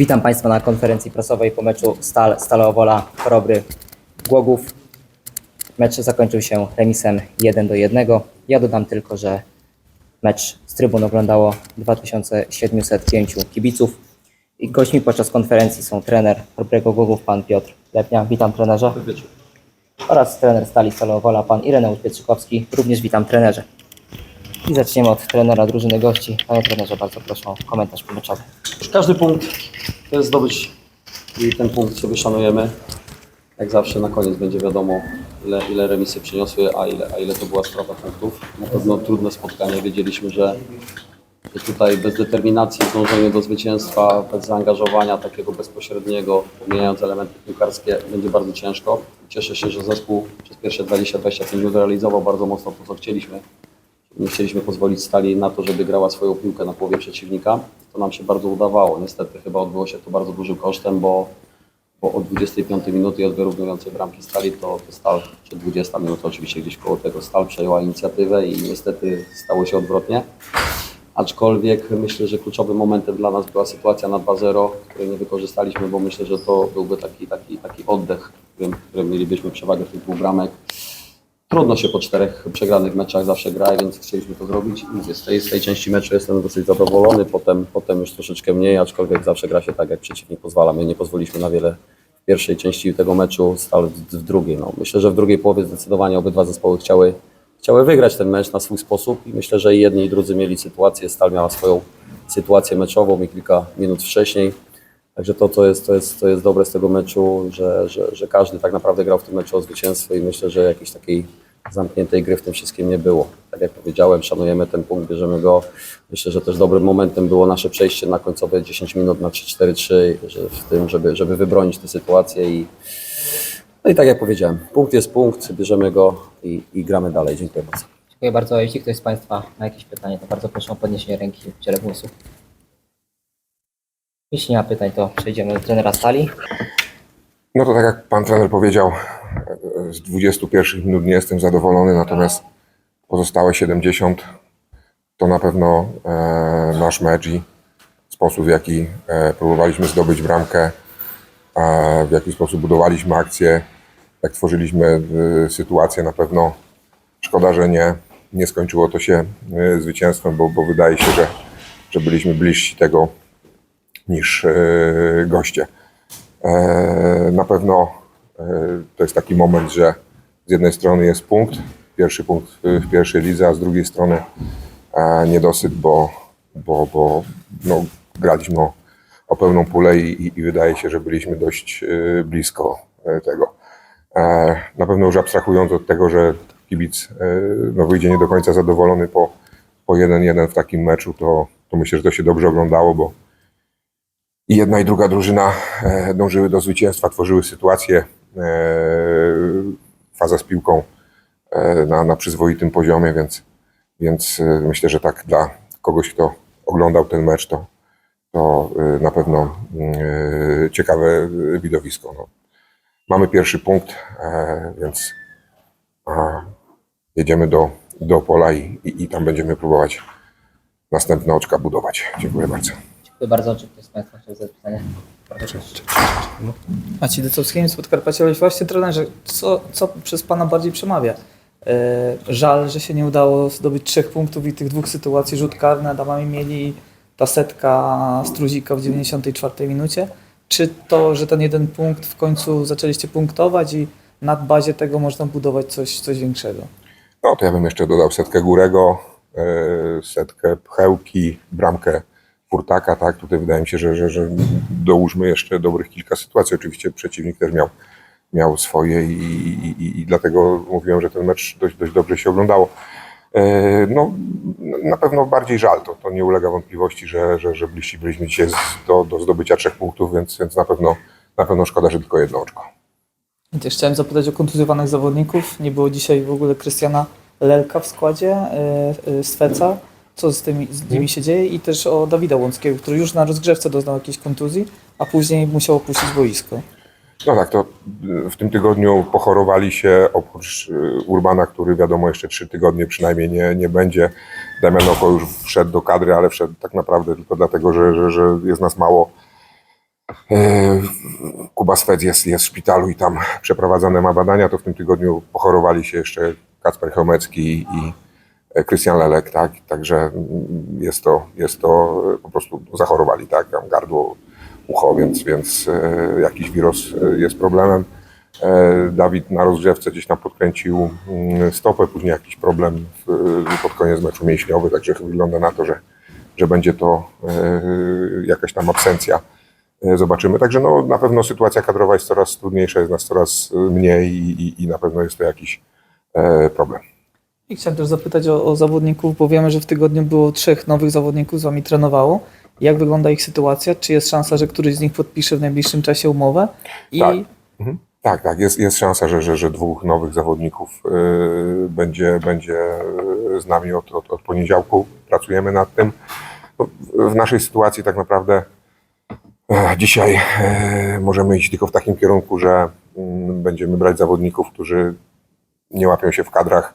Witam Państwa na konferencji prasowej po meczu Stal, Stalowola, Chorobry, Głogów. Mecz zakończył się remisem 1 do 1. Ja dodam tylko, że mecz z trybun oglądało 2705 kibiców. I gośćmi podczas konferencji są trener Chorobrego Głogów, pan Piotr Lepnia. Witam trenerze. Oraz trener Stali Stalowola, pan Ireneusz Pietrzykowski. Również witam trenerze. I zaczniemy od trenera drużyny gości. Panie trenerze, bardzo proszę o komentarz pomeczowy. Każdy punkt to jest zdobyć i ten punkt sobie szanujemy. Jak zawsze na koniec będzie wiadomo, ile, ile remisy przyniosły, a ile, a ile to była strata punktów. Na pewno trudne spotkanie. Wiedzieliśmy, że że tutaj bez determinacji, dążenia do zwycięstwa, bez zaangażowania takiego bezpośredniego, pomijając elementy piłkarskie, będzie bardzo ciężko. Cieszę się, że zespół przez pierwsze 20-25 minut realizował bardzo mocno to, co chcieliśmy. Nie chcieliśmy pozwolić Stali na to, żeby grała swoją piłkę na połowie przeciwnika. To nam się bardzo udawało. Niestety chyba odbyło się to bardzo dużym kosztem, bo, bo od 25 minuty od wyrównującej bramki Stali to, to Stal, czy 20 minut oczywiście gdzieś koło tego Stal przejęła inicjatywę i niestety stało się odwrotnie. Aczkolwiek myślę, że kluczowym momentem dla nas była sytuacja na 2-0, której nie wykorzystaliśmy, bo myślę, że to byłby taki, taki, taki oddech, którym, którym mielibyśmy przewagę w tych dwóch bramek. Trudno się po czterech przegranych meczach zawsze gra, więc chcieliśmy to zrobić. I z tej, z tej części meczu jestem dosyć zadowolony, potem, potem już troszeczkę mniej, aczkolwiek zawsze gra się tak, jak przeciwnik pozwala. My nie pozwoliliśmy na wiele w pierwszej części tego meczu, Stal w, drugiej. No, myślę, że w drugiej połowie zdecydowanie obydwa zespoły chciały, chciały wygrać ten mecz na swój sposób i myślę, że i jedni i drudzy mieli sytuację. Stal miała swoją sytuację meczową i kilka minut wcześniej. Także to, to, jest, to, jest, to jest dobre z tego meczu, że, że, że każdy tak naprawdę grał w tym meczu o zwycięstwo i myślę, że jakiejś takiej zamkniętej gry w tym wszystkim nie było. Tak jak powiedziałem, szanujemy ten punkt, bierzemy go. Myślę, że też dobrym momentem było nasze przejście na końcowe 10 minut na 3-4-3, że w tym, żeby, żeby wybronić tę sytuację i no i tak jak powiedziałem, punkt jest punkt, bierzemy go i, i gramy dalej. Dziękuję bardzo. Dziękuję bardzo. Jeśli ktoś z Państwa ma jakieś pytanie, to bardzo proszę o podniesienie ręki w udziale głosu. Jeśli nie ma pytań, to przejdziemy do trenera Stali. No to tak jak pan trener powiedział, z 21 minut nie jestem zadowolony, natomiast pozostałe 70 to na pewno e, nasz mecz i sposób w jaki e, próbowaliśmy zdobyć bramkę, w jaki sposób budowaliśmy akcję, jak tworzyliśmy e, sytuację na pewno szkoda, że nie, nie skończyło to się zwycięstwem, bo, bo wydaje się, że, że byliśmy bliżsi tego niż goście. Na pewno to jest taki moment, że z jednej strony jest punkt, pierwszy punkt w pierwszej lidze, a z drugiej strony e, niedosyt, bo, bo, bo no, graliśmy o, o pełną pulę i, i- wydaje się, że byliśmy dość e, blisko e, tego. E, Na pewno już abstrahując od tego, że kibic e, no, wyjdzie nie do końca zadowolony po, po 1-1 w takim meczu, to, to myślę, że to się dobrze oglądało, bo i jedna i druga drużyna e, dążyły do zwycięstwa, tworzyły sytuację, e, faza z piłką e, na, na przyzwoitym poziomie, więc, więc e, myślę, że tak dla kogoś, kto oglądał ten mecz, to, to e, na pewno e, ciekawe widowisko. No. Mamy pierwszy punkt, e, więc jedziemy do, do pola i, i, i tam będziemy próbować następne oczka budować. Dziękuję bardzo. Dziękuję bardzo. Czy ktoś z Państwa chciał zadać pytanie? Proszę. Maciej Decowski, z Podkarpacia. Właśnie trenerze, co, co przez Pana bardziej przemawia? E, żal, że się nie udało zdobyć trzech punktów i tych dwóch sytuacji, rzut karny Adamami mieli ta setka Struzika w 94 minucie? Czy to, że ten jeden punkt w końcu zaczęliście punktować i na bazie tego można budować coś, coś większego? No to ja bym jeszcze dodał setkę Górego, e, setkę Pchełki, bramkę Furtaka, tak? Tutaj wydaje mi się, że, że, że dołóżmy jeszcze dobrych kilka sytuacji. Oczywiście przeciwnik też miał, miał swoje i, i, i, dlatego mówiłem, że ten mecz dość, dość dobrze się oglądało. E, No, na pewno bardziej żal, to, to nie ulega wątpliwości, że, że, że bliżsi byliśmy dzisiaj do, do zdobycia trzech punktów, więc, więc na, pewno, na pewno szkoda, że tylko jedno oczko. Też chciałem zapytać o kontuzjowanych zawodników. Nie było dzisiaj w ogóle Krystiana Lelka w składzie, e, Sveca. Co z, tymi, z nimi się dzieje? I też o Dawida Łąckiego, który już na rozgrzewce doznał jakiejś kontuzji, a później musiał opuścić boisko. No tak, to y, w tym tygodniu pochorowali się oprócz y, Urbana, który wiadomo jeszcze trzy tygodnie przynajmniej nie, nie będzie. Damian Oko już wszedł do kadry, ale wszedł tak naprawdę tylko dlatego, że, że, że jest nas mało. e, Kuba Swed jest, jest w szpitalu i tam przeprowadzane ma badania, to w tym tygodniu pochorowali się jeszcze Kacper Chełmecki i Krystian Lelek, tak? Także jest to, jest to po prostu zachorowali, tak? Tam gardło, ucho, więc, więc e, jakiś wirus e, jest problemem. E, Dawid na rozgrzewce gdzieś tam podkręcił mm, stopę, później jakiś problem pod koniec meczu mięśniowy, także wygląda na to, że, że będzie to jakaś tam absencja. Zobaczymy. Także no, na pewno sytuacja kadrowa jest coraz trudniejsza, jest nas coraz mniej i, i, i na pewno jest to jakiś problem. I chciałem też zapytać o, o zawodników, bo wiemy, że w tygodniu było trzech nowych zawodników z wami trenowało. Jak wygląda ich sytuacja? Czy jest szansa, że któryś z nich podpisze w najbliższym czasie umowę? I Tak. Mhm. Tak, tak, jest, jest szansa, że, że, że dwóch nowych zawodników y, będzie, będzie z nami od, od, od poniedziałku. Pracujemy nad tym. No, w- w naszej sytuacji tak naprawdę e, dzisiaj e, możemy iść tylko w takim kierunku, że mm, będziemy brać zawodników, którzy nie łapią się w kadrach,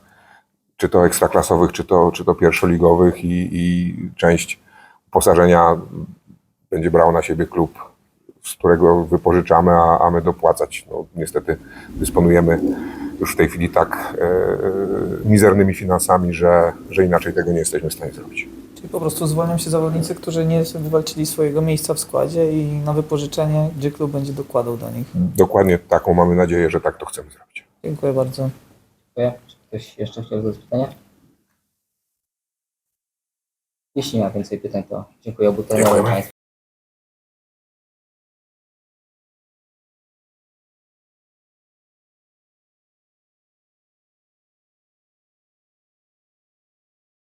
czy to ekstraklasowych, czy to, czy to pierwszoligowych i, i część uposażenia będzie brał na siebie klub z którego wypożyczamy, a, a my dopłacać. No, niestety dysponujemy już w tej chwili tak e, mizernymi finansami, że, że inaczej tego nie jesteśmy w stanie zrobić. czyli po prostu zwolnią się zawodnicy, którzy nie wywalczyli swojego miejsca w składzie i na wypożyczenie, gdzie klub będzie dokładał do nich. Dokładnie taką mamy nadzieję, że tak to chcemy zrobić. Dziękuję bardzo. Dziękuję. Ktoś jeszcze chciał zadać pytania? Jeśli nie ma więcej pytań, to dziękuję obu trenerom. Państwu.